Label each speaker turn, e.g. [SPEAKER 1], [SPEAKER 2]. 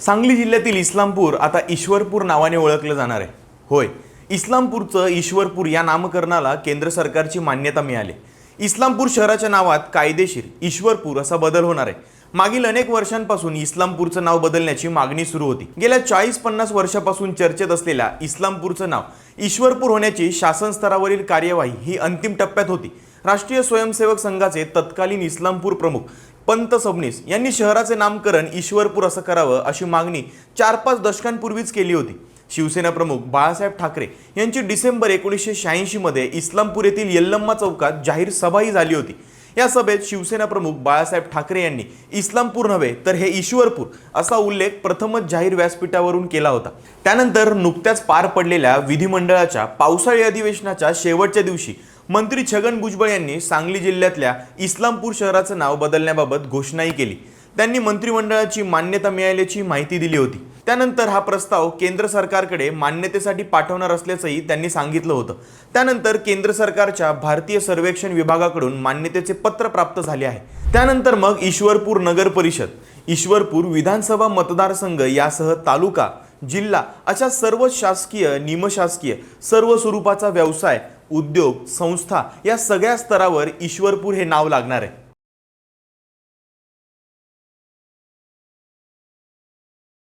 [SPEAKER 1] सांगली जिल्ह्यातील इस्लामपूर आता ईश्वरपूर नावाने ओळखलं जाणार आहे. होय इस्लामपूरचं ईश्वरपूर या नामकरणाला केंद्र सरकारची मान्यता मिळाली. इस्लामपूर शहराच्या नावात कायदेशीर ईश्वरपूर असा बदल होणार आहे. मागील अनेक वर्षांपासून इस्लामपूरचं नाव बदलण्याची मागणी सुरू होती. गेल्या चाळीस पन्नास वर्षापासून चर्चेत असलेल्या इस्लामपूरचं नाव ईश्वरपूर होण्याची शासन स्तरावरील कार्यवाही ही अंतिम टप्प्यात होती. राष्ट्रीय स्वयंसेवक संघाचे तत्कालीन इस्लामपूर प्रमुख पंत सबनीस यांनी शहराचे नामकरण ईश्वरपूर असं करावं अशी मागणी चार पाच दशकांपूर्वीच केली होती. शिवसेना प्रमुख बाळासाहेब ठाकरे यांची डिसेंबर एकोणीसशे शहाऐंशीमध्ये इस्लामपूर येथील यल्लम्मा चौकात जाहीर सभाही झाली होती. या सभेत शिवसेना प्रमुख बाळासाहेब ठाकरे यांनी इस्लामपूर नव्हे तर हे ईश्वरपूर असा उल्लेख प्रथमच जाहीर व्यासपीठावरून केला होता. त्यानंतर नुकत्याच पार पडलेल्या विधिमंडळाच्या पावसाळी अधिवेशनाच्या शेवटच्या दिवशी मंत्री छगन भुजबळ यांनी सांगली जिल्ह्यातल्या इस्लामपूर शहराचं नाव बदलण्याबाबत घोषणाही केली. त्यांनी मंत्रिमंडळाची मान्यता मिळाल्याची माहिती दिली होती. त्यानंतर हा प्रस्ताव केंद्र सरकारकडे मान्यतेसाठी पाठवणार असल्याचंही त्यांनी सांगितलं होतं. त्यानंतर केंद्र सरकारच्या भारतीय सर्वेक्षण विभागाकडून मान्यतेचे पत्र प्राप्त झाले आहे. त्यानंतर मग ईश्वरपूर नगर परिषद ईश्वरपूर विधानसभा मतदारसंघ यासह तालुका जिल्हा अशा सर्व शासकीय निमशासकीय सर्व स्वरूपाचा व्यवसाय उद्योग संस्था या सगळ्या स्तरावर ईश्वरपूर हे नाव लागणार आहे.